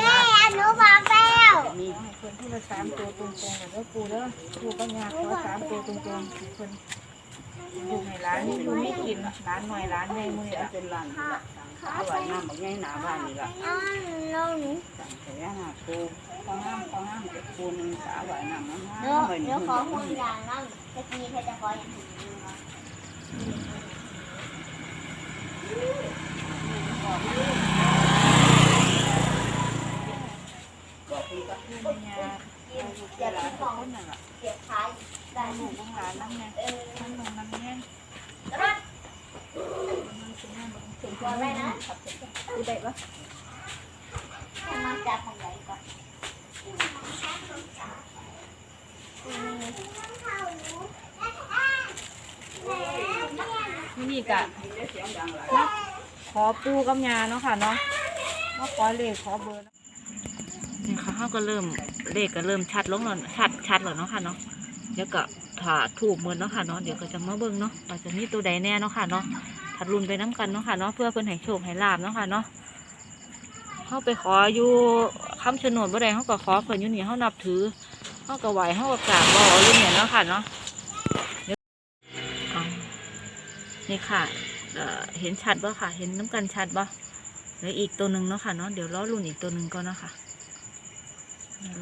ย่าหนูบอกแล้ว สามตัวตรงๆอะแล้วปูเด้อปูก็ยากขอสามตัวตรงๆให้เพิ่นอยู่ให้ร้านนี่อยู่ไม่กินร้านหน่อยร้านใหญ่มื้อนี้จะล่ะเป็นร้านเอาไว้น้ำบักใหญ่หนาบ้านนี่ล่ะอ้าวน้องหนูสั่งแต่ย่าปูฟองน้ำฟองน้ำจะปูนึงสาไว้น้ำน้ำเดี๋ยวน้ำไว้เดี๋นี่ยวขอห่วงยางน้องตะกี้เธอจะขออย่างนี้น อกพี่ก็ผู้มีญาเดี๋ยวลูกเดี๋ยวหลานขทุอกงคนนั่นล่ะเก็บขายได้ลูกของหลานนำแม่เออทั้งนมนำแม่ถึงตัวได้นะดูได้ปะให้มาจับของใหญ่ก่อนที่นี่กะเสียงดังหลายมาขอปูกับยาเนาะค่ะเนาะมาขอเลขขอเบอร์ นี่ค่ะเขาก็เริ่มเลขก็เริ่มชัดลงแล้วชัดชัดแล้วเนาะค่ะเนาะเดี๋ยวก็ถ้าถูกเหมือนเนาะค่ะเนาะเดี๋ยวก็จะมาเบิ่งเนาะว่าจะมีตัวใดแน่เนาะค่ะเนาะถัดรุนไปน้ำกันเนาะค่ะเนาะเพื่อเพิ่นให้โชคให้ลาบเนาะค่ะเนาะเขาไปขออยู่คำชะโนดบ่ได้เขาก็ขอเพิ่นอยู่นี่เขานับถือเขาก็ไหวเขาก็กราบบ่อยู่เนี่ยเนาะค่ะเนาะนี่ค่ะเอ่อเห็นชัดบ่ค่ะ เห็นน้ำกันชัดบ่แล้วอีกตัวหนึ่งเนาะค่ะเนาะเดี๋ยวล้อรุ่นอีกตัวหนึ่งก่อนเนาะค่ะ เดี๋ย